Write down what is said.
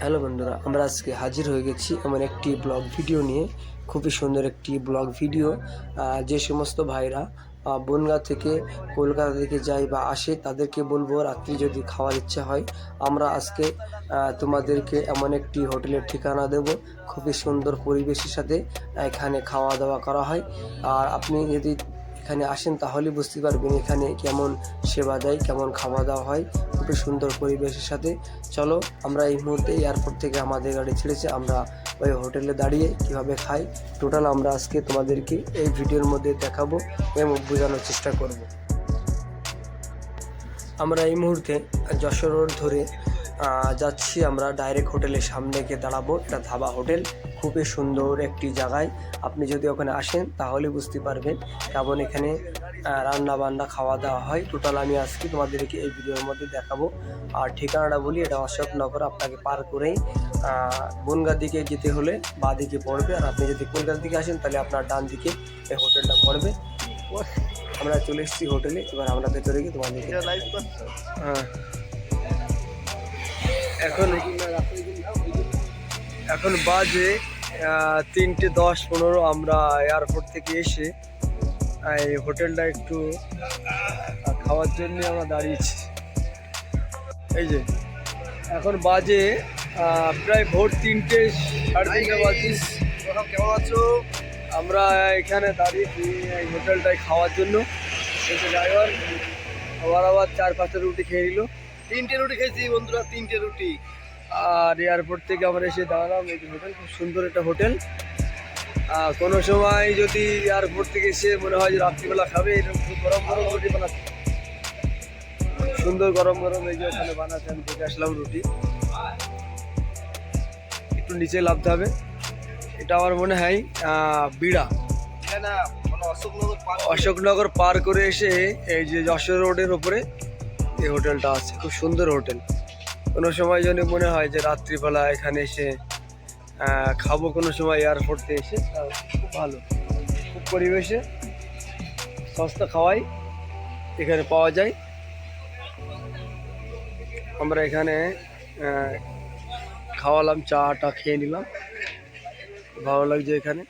Hello বন্ধুরা, আমরা আজকে হাজির হয়ে গেছি এমন একটি ব্লগ ভিডিও নিয়ে, খুবই সুন্দর একটি ব্লগ ভিডিও। যে সমস্ত ভাইরা বনগাঁ থেকে কলকাতা থেকে যায় বা আসে, তাদেরকে বলব রাত্রি যদি খাওয়ার ইচ্ছা হয়, আমরা আজকে তোমাদেরকে এমন একটি হোটেলের ঠিকানা দেব। খুবই সুন্দর পরিবেশের সাথে এখানে খাওয়া দাওয়া করা হয়। আর আপনি যদি এখানে আসেন তাহলে বুঝতে পারবেন এখানে কেমন সেবা দেয়, কেমন খাওয়া দাওয়া হয় খুবই সুন্দর পরিবেশের সাথে। চলো, আমরা এই মুহূর্তে এয়ারপোর্ট থেকে আমাদের গাড়ি ছেড়েছে, আমরা ওই হোটেলে দাঁড়িয়ে কীভাবে খাই। টোটাল আমরা আজকে তোমাদেরকে এই ভিডিওর মধ্যে দেখাবো এবং বোঝানোর চেষ্টা করব। আমরা এই মুহূর্তে যশোর রোড ধরে যাচ্ছি আমরা ডাইরেক্ট হোটেলের সামনে গিয়ে দাঁড়াবো। এটা ধাবা হোটেল খুবই সুন্দর একটি জায়গায়। আপনি যদি ওখানে আসেন তাহলে বুঝতে পারবেন কেমন এখানে রান্না বান্না খাওয়া দাওয়া হয়। টোটাল আমি আজকে তোমাদেরকে এই ভিডিওর মধ্যে দেখাবো। আর ঠিকানাটা বলি এটা অশোকনগর আপনাকে পার করেই আহ, বনগাঁ দিকে যেতে হলে বা দিকে পড়বে। আর আপনি যদি কলকাতা দিকে আসেন তাহলে আপনার ডান দিকে এই হোটেলটা পড়বে। আমরা চলে এসেছি হোটেলে এবার আমরা ভেতরে গিয়ে তোমাদেরকে হ্যাঁ। এখন এখন বাজে তিনটে দশ পনেরো আমরা এয়ারপোর্ট থেকে এসে এই হোটেলটা একটু খাওয়ার জন্য আমরা দাঁড়িয়েছি। এই যে এখন বাজে প্রায় ভোর তিনটে সাড়ে তিনটে বাজে। কেমন আছো? আমরা এখানে দাঁড়িয়েছি এই হোটেলটায় খাওয়ার জন্য। ড্রাইভার আবার আবার চার পাঁচটা রুটি খেয়ে নিল। তিনটে রুটি খেয়েছি বন্ধুরা তিনটে রুটি। আর এয়ারপোর্ট থেকে আমরা এসে দাঁড়ালাম এই হোটেল খুব সুন্দর একটা হোটেল। কোনো সময় যদি এয়ারপোর্ট থেকে এসে মনে হয় যে রাত্রিবেলা খাবে এরকম খুব গরম গরম রুটি বানাচ্ছে সুন্দর গরম গরম এই যে ওখানে বানাচ্ছে আমি দেখে আসলাম রুটি। একটু নিচে লাভতে হবে। এটা আমার মনে হয় আহ, বিড়া। এখানে মানে অশোকনগর পার অশোকনগর পার করে এসে এই যে যশোর রোডের ওপরে এই হোটেলটা আছে, খুব সুন্দর হোটেল। কোনো সময় যদি মনে হয় যে রাত্রিবেলা এখানে এসে খাব কোনো সময় এয়ারপোর্টে এসে খুব ভালো। খুব পরিবেশে, সস্তা খাওয়াই এখানে পাওয়া যায়। আমরা এখানে খাওয়ালাম, চাটা খেয়ে নিলাম। ভালো লাগছে এখানে।